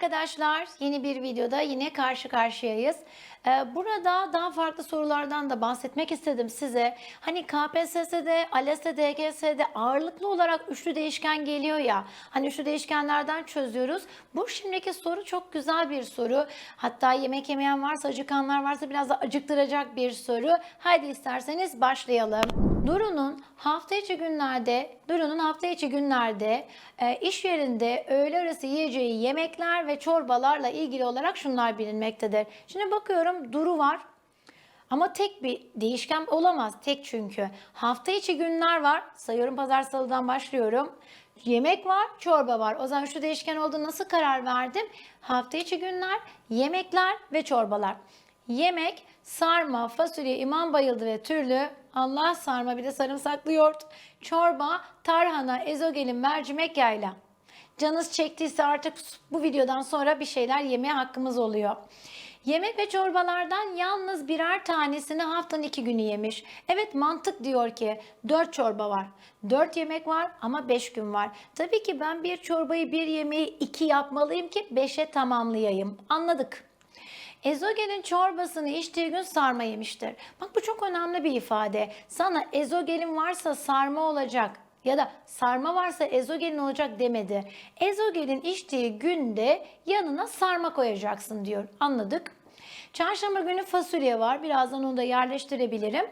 arkadaşlar. Yeni bir videoda yine karşı karşıyayız. Ee, Burada daha farklı sorulardan da bahsetmek istedim size. Hani KPSS'de, ALES'te, DGS'de ağırlıklı olarak üçlü değişken geliyor ya. Hani üçlü değişkenlerden çözüyoruz. Bu şimdiki soru çok güzel bir soru. Hatta yemek yemeyen varsa, acıkanlar varsa biraz da acıktıracak bir soru. Haydi isterseniz başlayalım. Duru'nun hafta içi günlerde, Duru'nun hafta içi günlerde e, iş yerinde öğle arası yiyeceği yemekler ve çorbalarla ilgili olarak şunlar bilinmektedir. Şimdi bakıyorum Duru var. Ama tek bir değişken olamaz. Tek çünkü. Hafta içi günler var. Sayıyorum pazar salıdan başlıyorum. Yemek var, çorba var. O zaman şu değişken oldu nasıl karar verdim? Hafta içi günler, yemekler ve çorbalar. Yemek, sarma, fasulye, imam bayıldı ve türlü. Allah sarma bir de sarımsaklı yoğurt. Çorba, tarhana, ezogelin, mercimek yayla. Canınız çektiyse artık bu videodan sonra bir şeyler yemeye hakkımız oluyor. Yemek ve çorbalardan yalnız birer tanesini haftanın iki günü yemiş. Evet mantık diyor ki 4 çorba var. 4 yemek var ama 5 gün var. Tabii ki ben bir çorbayı bir yemeği iki yapmalıyım ki 5'e tamamlayayım. Anladık. Ezogelin çorbasını içtiği gün sarma yemiştir. Bak bu çok önemli bir ifade. Sana ezogelin varsa sarma olacak ya da sarma varsa ezogelin olacak demedi. Ezogelin içtiği günde yanına sarma koyacaksın diyor. Anladık. Çarşamba günü fasulye var. Birazdan onu da yerleştirebilirim.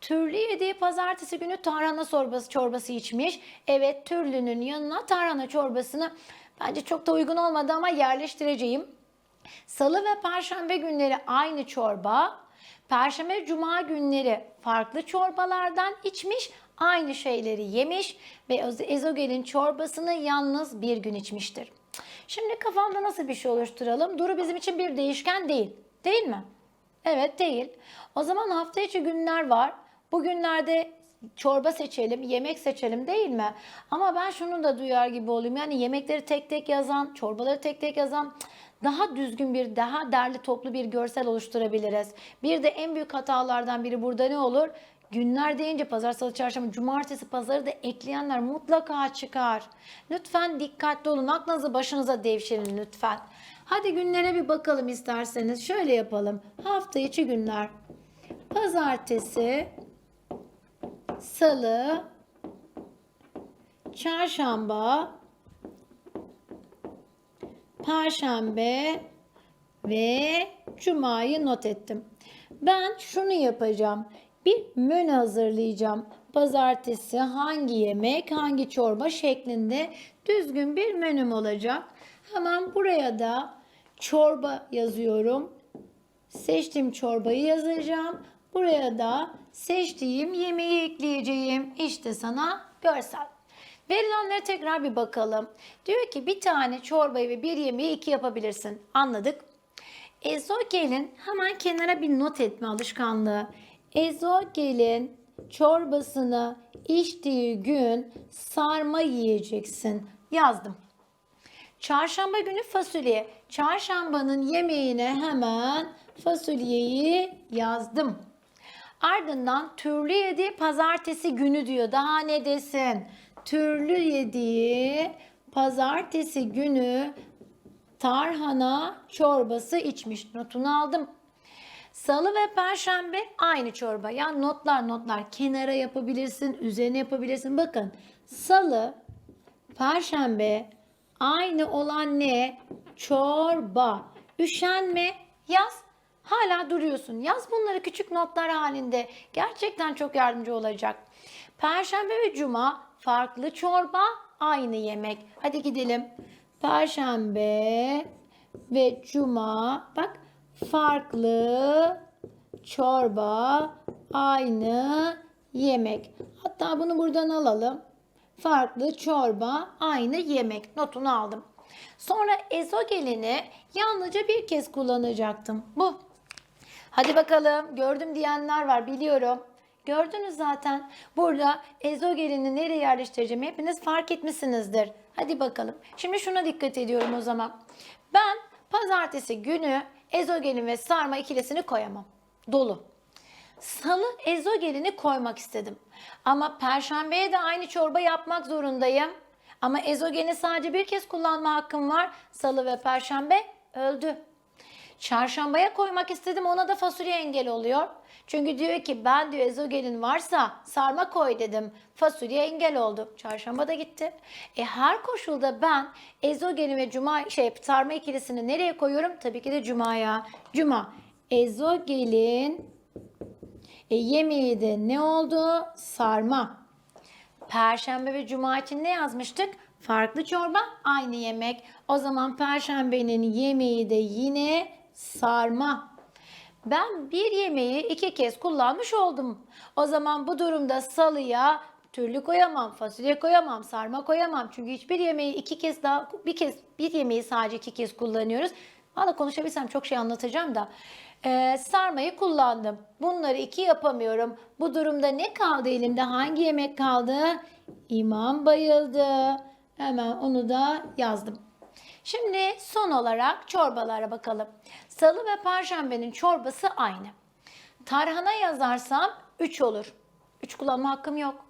Türlü yediği pazartesi günü tarhana çorbası, çorbası içmiş. Evet türlünün yanına tarhana çorbasını bence çok da uygun olmadı ama yerleştireceğim. Salı ve perşembe günleri aynı çorba. Perşembe cuma günleri farklı çorbalardan içmiş, aynı şeyleri yemiş ve ezogelin çorbasını yalnız bir gün içmiştir. Şimdi kafamda nasıl bir şey oluşturalım? Duru bizim için bir değişken değil. Değil mi? Evet değil. O zaman hafta içi günler var. Bu günlerde çorba seçelim, yemek seçelim değil mi? Ama ben şunu da duyar gibi olayım. Yani yemekleri tek tek yazan, çorbaları tek tek yazan daha düzgün bir, daha derli toplu bir görsel oluşturabiliriz. Bir de en büyük hatalardan biri burada ne olur? Günler deyince pazar, salı, çarşamba, cumartesi, pazarı da ekleyenler mutlaka çıkar. Lütfen dikkatli olun. Aklınızı başınıza devşirin lütfen. Hadi günlere bir bakalım isterseniz. Şöyle yapalım. Hafta içi günler. Pazartesi, salı, çarşamba, perşembe ve cumayı not ettim. Ben şunu yapacağım. Bir menü hazırlayacağım. Pazartesi hangi yemek, hangi çorba şeklinde düzgün bir menüm olacak. Hemen buraya da çorba yazıyorum. Seçtiğim çorbayı yazacağım. Buraya da seçtiğim yemeği ekleyeceğim. İşte sana görsel. Verilenlere tekrar bir bakalım. Diyor ki bir tane çorbayı ve bir yemeği iki yapabilirsin. Anladık. Ezogelin hemen kenara bir not etme alışkanlığı. Ezogelin çorbasını içtiği gün sarma yiyeceksin. Yazdım. Çarşamba günü fasulye. Çarşambanın yemeğine hemen fasulyeyi yazdım. Ardından türlü yediği pazartesi günü diyor. Daha ne desin? Türlü yediği pazartesi günü tarhana çorbası içmiş. Notunu aldım. Salı ve perşembe aynı çorba. Yani notlar notlar kenara yapabilirsin, üzerine yapabilirsin. Bakın salı, perşembe aynı olan ne? Çorba. Üşenme, yaz. Hala duruyorsun. Yaz bunları küçük notlar halinde. Gerçekten çok yardımcı olacak. Perşembe ve cuma farklı çorba, aynı yemek. Hadi gidelim. Perşembe ve cuma bak farklı çorba, aynı yemek. Hatta bunu buradan alalım. Farklı çorba, aynı yemek. Notunu aldım. Sonra ezogelini yalnızca bir kez kullanacaktım. Bu. Hadi bakalım. Gördüm diyenler var biliyorum. Gördünüz zaten. Burada ezogelini nereye yerleştireceğim hepiniz fark etmişsinizdir. Hadi bakalım. Şimdi şuna dikkat ediyorum o zaman. Ben pazartesi günü ezogelin ve sarma ikilisini koyamam. Dolu. Salı ezogelini koymak istedim. Ama perşembeye de aynı çorba yapmak zorundayım. Ama ezogeni sadece bir kez kullanma hakkım var. Salı ve perşembe öldü. Çarşambaya koymak istedim ona da fasulye engel oluyor. Çünkü diyor ki ben diyor ezogelin varsa sarma koy dedim. Fasulye engel oldu. Çarşamba da gitti. E her koşulda ben ezogelin ve cuma şey sarma ikilisini nereye koyuyorum? Tabii ki de cumaya. Cuma. Ezogelin e, yemeği de ne oldu? Sarma. Perşembe ve cuma için ne yazmıştık? Farklı çorba, aynı yemek. O zaman perşembenin yemeği de yine sarma. Ben bir yemeği iki kez kullanmış oldum. O zaman bu durumda salıya türlü koyamam, fasulye koyamam, sarma koyamam. Çünkü hiçbir yemeği iki kez daha bir kez bir yemeği sadece iki kez kullanıyoruz. Valla konuşabilsem çok şey anlatacağım da. Ee, sarmayı kullandım. Bunları iki yapamıyorum. Bu durumda ne kaldı elimde? Hangi yemek kaldı? İmam bayıldı. Hemen onu da yazdım. Şimdi son olarak çorbalara bakalım. Salı ve perşembenin çorbası aynı. Tarhana yazarsam 3 olur. 3 kullanma hakkım yok.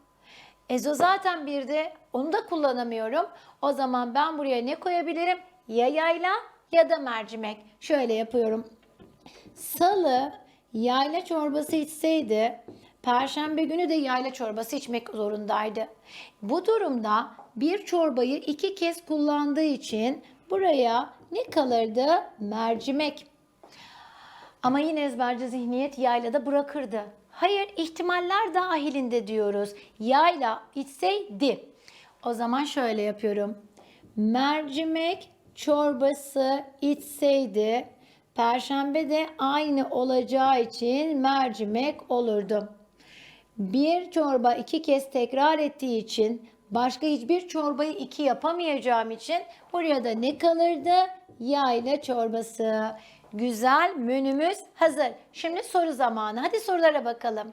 Ezo zaten birdi. Onu da kullanamıyorum. O zaman ben buraya ne koyabilirim? Ya yayla ya da mercimek. Şöyle yapıyorum. Salı yayla çorbası içseydi Perşembe günü de yayla çorbası içmek zorundaydı. Bu durumda bir çorbayı iki kez kullandığı için buraya ne kalırdı? Mercimek. Ama yine ezberci zihniyet yaylada bırakırdı. Hayır ihtimaller dahilinde diyoruz. Yayla içseydi. O zaman şöyle yapıyorum. Mercimek çorbası içseydi Perşembe de aynı olacağı için mercimek olurdu. Bir çorba iki kez tekrar ettiği için başka hiçbir çorbayı iki yapamayacağım için buraya da ne kalırdı? Yayla çorbası. Güzel menümüz hazır. Şimdi soru zamanı. Hadi sorulara bakalım.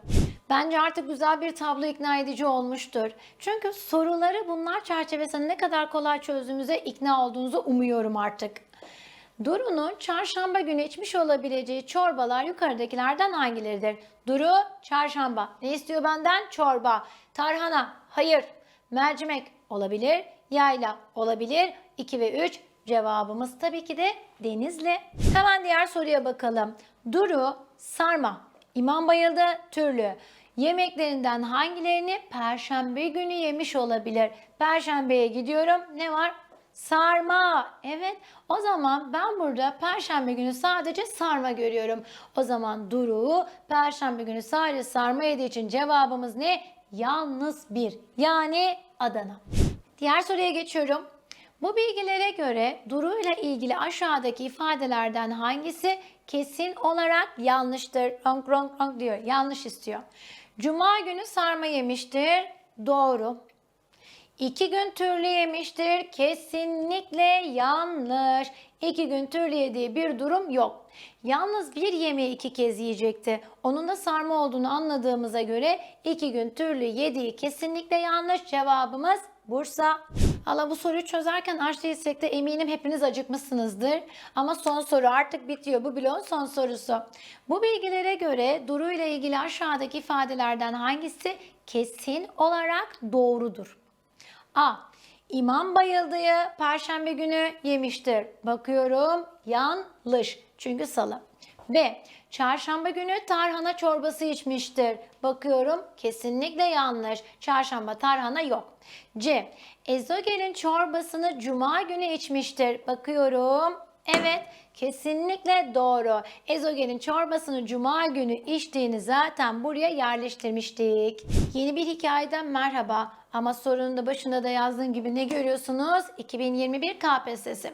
Bence artık güzel bir tablo ikna edici olmuştur. Çünkü soruları bunlar çerçevesinde ne kadar kolay çözdüğümüze ikna olduğunuzu umuyorum artık. Duru'nun çarşamba günü içmiş olabileceği çorbalar yukarıdakilerden hangileridir? Duru, çarşamba. Ne istiyor benden? Çorba. Tarhana, hayır. Mercimek olabilir. Yayla olabilir. 2 ve 3 cevabımız tabii ki de Denizli. Hemen diğer soruya bakalım. Duru, sarma. İmam bayıldı, türlü. Yemeklerinden hangilerini perşembe günü yemiş olabilir? Perşembeye gidiyorum. Ne var? Sarma. Evet. O zaman ben burada perşembe günü sadece sarma görüyorum. O zaman Duru perşembe günü sadece sarma yediği için cevabımız ne? Yalnız bir. Yani Adana. Diğer soruya geçiyorum. Bu bilgilere göre Duru ile ilgili aşağıdaki ifadelerden hangisi kesin olarak yanlıştır? Rong rong rong diyor. Yanlış istiyor. Cuma günü sarma yemiştir. Doğru. İki gün türlü yemiştir. Kesinlikle yanlış. İki gün türlü yediği bir durum yok. Yalnız bir yemeği iki kez yiyecekti. Onun da sarma olduğunu anladığımıza göre iki gün türlü yediği kesinlikle yanlış. Cevabımız Bursa. Allah bu soruyu çözerken aç değilsek de eminim hepiniz acıkmışsınızdır. Ama son soru artık bitiyor. Bu bloğun son sorusu. Bu bilgilere göre Duru ile ilgili aşağıdaki ifadelerden hangisi kesin olarak doğrudur? A. İmam bayıldığı perşembe günü yemiştir. Bakıyorum yanlış. Çünkü salı. B. Çarşamba günü tarhana çorbası içmiştir. Bakıyorum kesinlikle yanlış. Çarşamba tarhana yok. C. Ezogelin çorbasını cuma günü içmiştir. Bakıyorum Evet, kesinlikle doğru. Ezogelin çorbasını cuma günü içtiğini zaten buraya yerleştirmiştik. Yeni bir hikayeden merhaba. Ama sorunun da başında da yazdığım gibi ne görüyorsunuz? 2021 KPSS.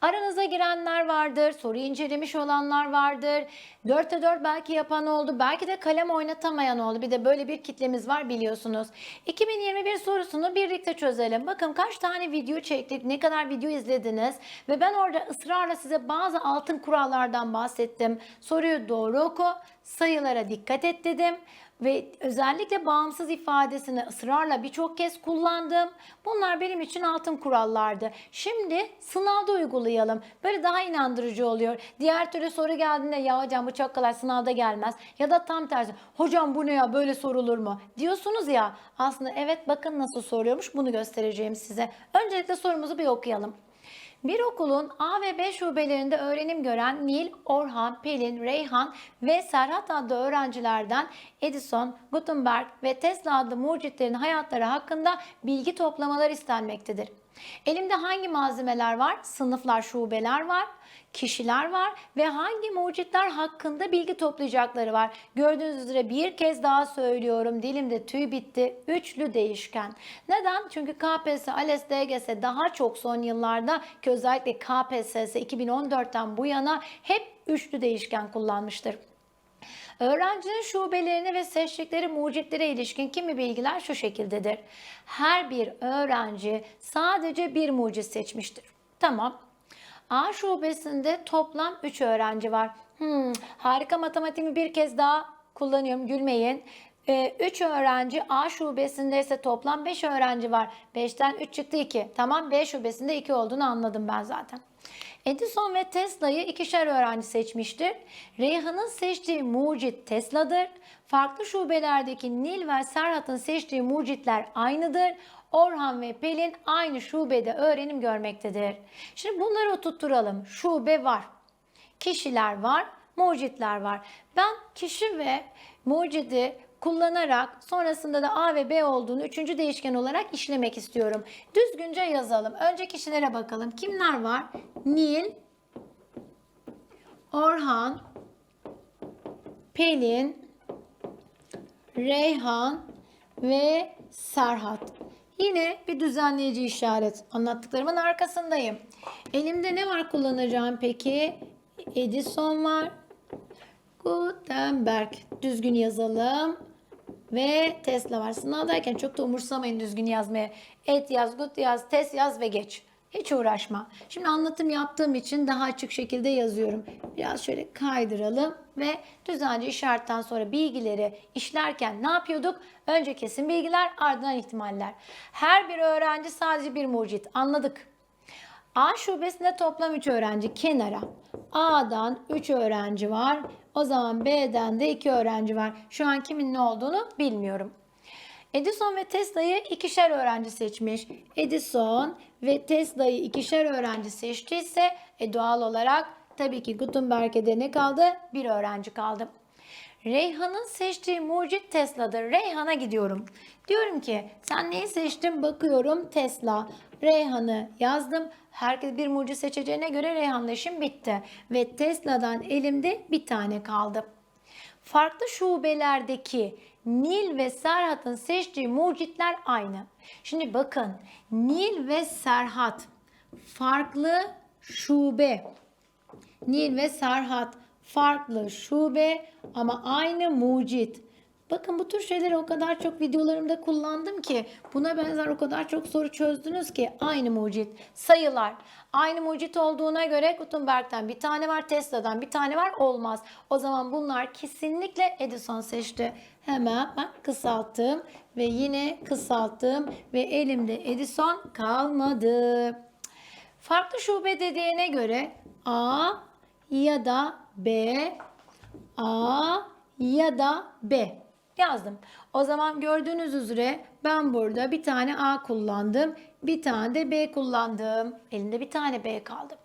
Aranıza girenler vardır, soru incelemiş olanlar vardır. 4'te 4 belki yapan oldu, belki de kalem oynatamayan oldu. Bir de böyle bir kitlemiz var biliyorsunuz. 2021 sorusunu birlikte çözelim. Bakın kaç tane video çektik, ne kadar video izlediniz ve ben orada ısrarla size bazı altın kurallardan bahsettim. Soruyu doğru oku, sayılara dikkat et dedim ve özellikle bağımsız ifadesini ısrarla birçok kez kullandım. Bunlar benim için altın kurallardı. Şimdi sınavda uygulayalım. Böyle daha inandırıcı oluyor. Diğer türlü soru geldiğinde ya hocam bu çok kolay sınavda gelmez. Ya da tam tersi hocam bu ne ya böyle sorulur mu? Diyorsunuz ya aslında evet bakın nasıl soruyormuş bunu göstereceğim size. Öncelikle sorumuzu bir okuyalım. Bir okulun A ve B şubelerinde öğrenim gören Nil, Orhan, Pelin, Reyhan ve Serhat adlı öğrencilerden Edison, Gutenberg ve Tesla adlı mucitlerin hayatları hakkında bilgi toplamalar istenmektedir. Elimde hangi malzemeler var? Sınıflar, şubeler var, kişiler var ve hangi mucitler hakkında bilgi toplayacakları var. Gördüğünüz üzere bir kez daha söylüyorum. Dilimde tüy bitti. Üçlü değişken. Neden? Çünkü KPSS, ALES, DGS daha çok son yıllarda ki özellikle KPSS 2014'ten bu yana hep üçlü değişken kullanmıştır. Öğrencinin şubelerine ve seçtikleri mucitlere ilişkin kimi bilgiler şu şekildedir. Her bir öğrenci sadece bir mucit seçmiştir. Tamam. A şubesinde toplam 3 öğrenci var. Hmm, harika matematiğimi bir kez daha kullanıyorum gülmeyin. 3 öğrenci A şubesinde ise toplam 5 öğrenci var. 5'ten 3 çıktı 2. Tamam B şubesinde 2 olduğunu anladım ben zaten. Edison ve Tesla'yı ikişer öğrenci seçmiştir. Reyhan'ın seçtiği mucit Tesla'dır. Farklı şubelerdeki Nil ve Serhat'ın seçtiği mucitler aynıdır. Orhan ve Pelin aynı şubede öğrenim görmektedir. Şimdi bunları oturtturalım. Şube var. Kişiler var, mucitler var. Ben kişi ve mucidi kullanarak sonrasında da A ve B olduğunu üçüncü değişken olarak işlemek istiyorum. Düzgünce yazalım. Önce kişilere bakalım. Kimler var? Nil, Orhan, Pelin, Reyhan ve Serhat. Yine bir düzenleyici işaret. Anlattıklarımın arkasındayım. Elimde ne var kullanacağım peki? Edison var. Gutenberg. Düzgün yazalım. Ve Tesla var. Sınavdayken çok da umursamayın düzgün yazmaya. Et yaz, gut yaz, tes yaz ve geç. Hiç uğraşma. Şimdi anlatım yaptığım için daha açık şekilde yazıyorum. Biraz şöyle kaydıralım ve düzenli işaretten sonra bilgileri işlerken ne yapıyorduk? Önce kesin bilgiler, ardından ihtimaller. Her bir öğrenci sadece bir mucit. Anladık. A şubesinde toplam 3 öğrenci kenara. A'dan 3 öğrenci var. O zaman B'den de 2 öğrenci var. Şu an kimin ne olduğunu bilmiyorum. Edison ve Tesla'yı ikişer öğrenci seçmiş. Edison ve Tesla'yı ikişer öğrenci seçtiyse e, doğal olarak tabii ki Gutenberg'e de ne kaldı? Bir öğrenci kaldı. Reyhan'ın seçtiği mucit Tesla'dır. Reyhan'a gidiyorum. Diyorum ki sen neyi seçtin? Bakıyorum Tesla. Reyhan'ı yazdım. Herkes bir mucit seçeceğine göre Reyhan'la işim bitti. Ve Tesla'dan elimde bir tane kaldı. Farklı şubelerdeki Nil ve Serhat'ın seçtiği mucitler aynı. Şimdi bakın Nil ve Serhat farklı şube. Nil ve Serhat farklı şube ama aynı mucit. Bakın bu tür şeyleri o kadar çok videolarımda kullandım ki buna benzer o kadar çok soru çözdünüz ki aynı mucit. Sayılar. Aynı mucit olduğuna göre Gutenberg'den bir tane var, Tesla'dan bir tane var olmaz. O zaman bunlar kesinlikle Edison seçti. Hemen bak kısalttım ve yine kısalttım ve elimde Edison kalmadı. Farklı şube dediğine göre A ya da B, A ya da B yazdım. O zaman gördüğünüz üzere ben burada bir tane A kullandım, bir tane de B kullandım. Elimde bir tane B kaldı.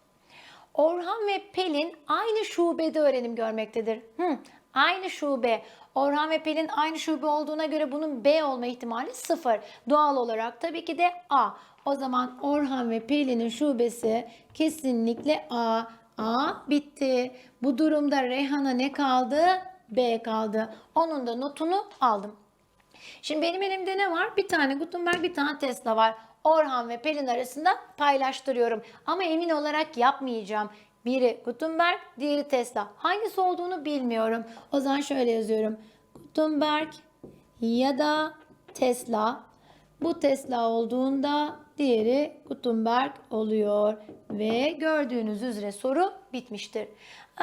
Orhan ve Pelin aynı şubede öğrenim görmektedir. Hı, aynı şube. Orhan ve Pelin aynı şube olduğuna göre bunun B olma ihtimali sıfır. Doğal olarak tabii ki de A. O zaman Orhan ve Pelin'in şubesi kesinlikle A. A bitti. Bu durumda Reyhan'a ne kaldı? B kaldı. Onun da notunu aldım. Şimdi benim elimde ne var? Bir tane Gutenberg, bir tane Tesla var. Orhan ve Pelin arasında paylaştırıyorum. Ama emin olarak yapmayacağım. Biri Gutenberg, diğeri Tesla. Hangisi olduğunu bilmiyorum. O zaman şöyle yazıyorum. Gutenberg ya da Tesla. Bu Tesla olduğunda diğeri Gutenberg oluyor. Ve gördüğünüz üzere soru bitmiştir.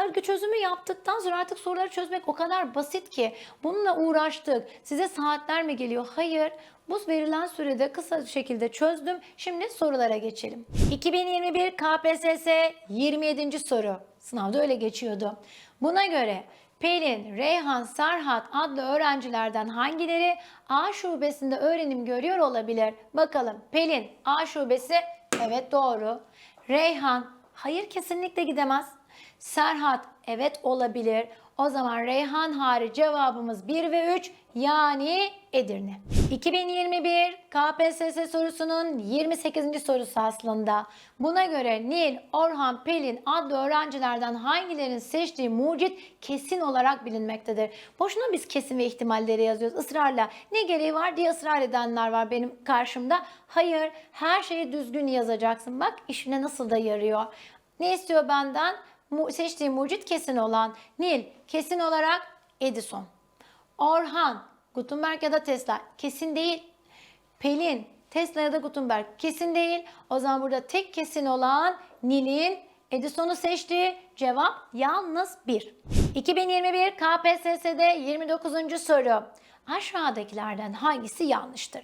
Örgü çözümü yaptıktan sonra artık soruları çözmek o kadar basit ki bununla uğraştık. Size saatler mi geliyor? Hayır. Bu verilen sürede kısa şekilde çözdüm. Şimdi sorulara geçelim. 2021 KPSS 27. soru. Sınavda öyle geçiyordu. Buna göre Pelin, Reyhan, Serhat adlı öğrencilerden hangileri A şubesinde öğrenim görüyor olabilir? Bakalım Pelin A şubesi evet doğru. Reyhan hayır kesinlikle gidemez. Serhat evet olabilir. O zaman Reyhan hariç cevabımız 1 ve 3 yani Edirne. 2021 KPSS sorusunun 28. sorusu aslında. Buna göre Nil, Orhan, Pelin adlı öğrencilerden hangilerinin seçtiği mucit kesin olarak bilinmektedir. Boşuna biz kesin ve ihtimalleri yazıyoruz ısrarla. Ne gereği var diye ısrar edenler var benim karşımda. Hayır, her şeyi düzgün yazacaksın. Bak işine nasıl da yarıyor. Ne istiyor benden? Seçtiği mucit kesin olan. Nil, kesin olarak Edison. Orhan, Gutenberg ya da Tesla kesin değil. Pelin, Tesla ya da Gutenberg kesin değil. O zaman burada tek kesin olan Nil'in Edison'u seçtiği cevap yalnız 1. 2021 KPSS'de 29. soru. Aşağıdakilerden hangisi yanlıştır?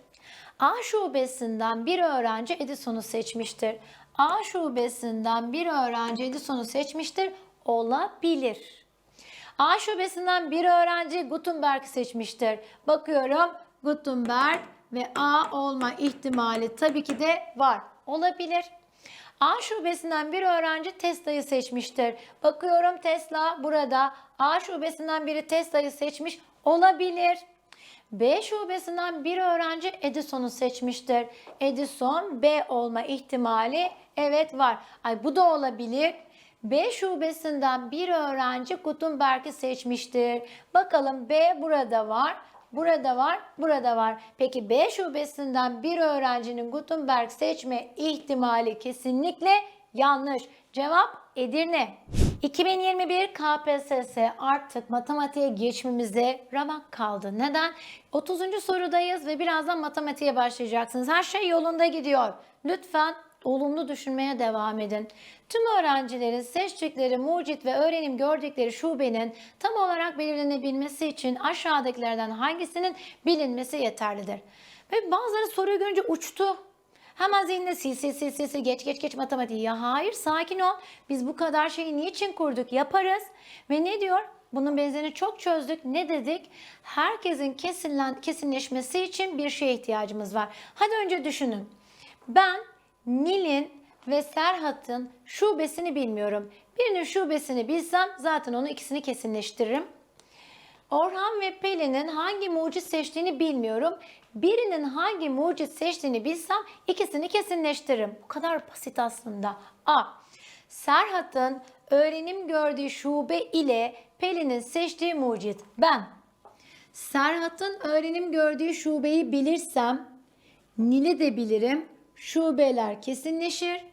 A şubesinden bir öğrenci Edison'u seçmiştir. A şubesinden bir öğrenci Edison'u seçmiştir. Olabilir. A şubesinden bir öğrenci Gutenberg seçmiştir. Bakıyorum Gutenberg ve A olma ihtimali tabii ki de var. Olabilir. A şubesinden bir öğrenci Tesla'yı seçmiştir. Bakıyorum Tesla burada. A şubesinden biri Tesla'yı seçmiş. Olabilir. B şubesinden bir öğrenci Edison'u seçmiştir. Edison B olma ihtimali evet var. Ay bu da olabilir. B şubesinden bir öğrenci Gutenberg'i seçmiştir. Bakalım B burada var. Burada var, burada var. Peki B şubesinden bir öğrencinin Gutenberg seçme ihtimali kesinlikle yanlış. Cevap Edirne. 2021 KPSS artık matematiğe geçmemize ramak kaldı. Neden? 30. sorudayız ve birazdan matematiğe başlayacaksınız. Her şey yolunda gidiyor. Lütfen olumlu düşünmeye devam edin. Tüm öğrencilerin seçtikleri mucit ve öğrenim gördükleri şubenin tam olarak belirlenebilmesi için aşağıdakilerden hangisinin bilinmesi yeterlidir. Ve bazıları soruyu görünce uçtu. Hemen zihnine sil sil sil sil sil geç geç geç matematiği. Ya hayır sakin ol. Biz bu kadar şeyi niçin kurduk? Yaparız. Ve ne diyor? Bunun benzerini çok çözdük. Ne dedik? Herkesin kesinlen, kesinleşmesi için bir şeye ihtiyacımız var. Hadi önce düşünün. Ben Nil'in ve Serhat'ın şubesini bilmiyorum. Birinin şubesini bilsem zaten onu ikisini kesinleştiririm. Orhan ve Pelin'in hangi mucit seçtiğini bilmiyorum. Birinin hangi mucit seçtiğini bilsem ikisini kesinleştiririm. Bu kadar basit aslında. A. Serhat'ın öğrenim gördüğü şube ile Pelin'in seçtiği mucit. Ben Serhat'ın öğrenim gördüğü şubeyi bilirsem Nil'i de bilirim. Şubeler kesinleşir.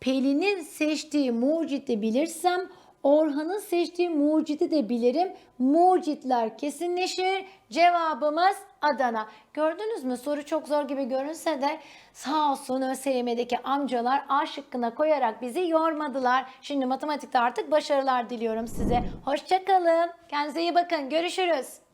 Pelin'in seçtiği mucidi bilirsem Orhan'ın seçtiği mucidi de bilirim. Mucitler kesinleşir. Cevabımız Adana. Gördünüz mü? Soru çok zor gibi görünse de sağ olsun ÖSYM'deki amcalar A şıkkına koyarak bizi yormadılar. Şimdi matematikte artık başarılar diliyorum size. Hoşçakalın. Kendinize iyi bakın. Görüşürüz.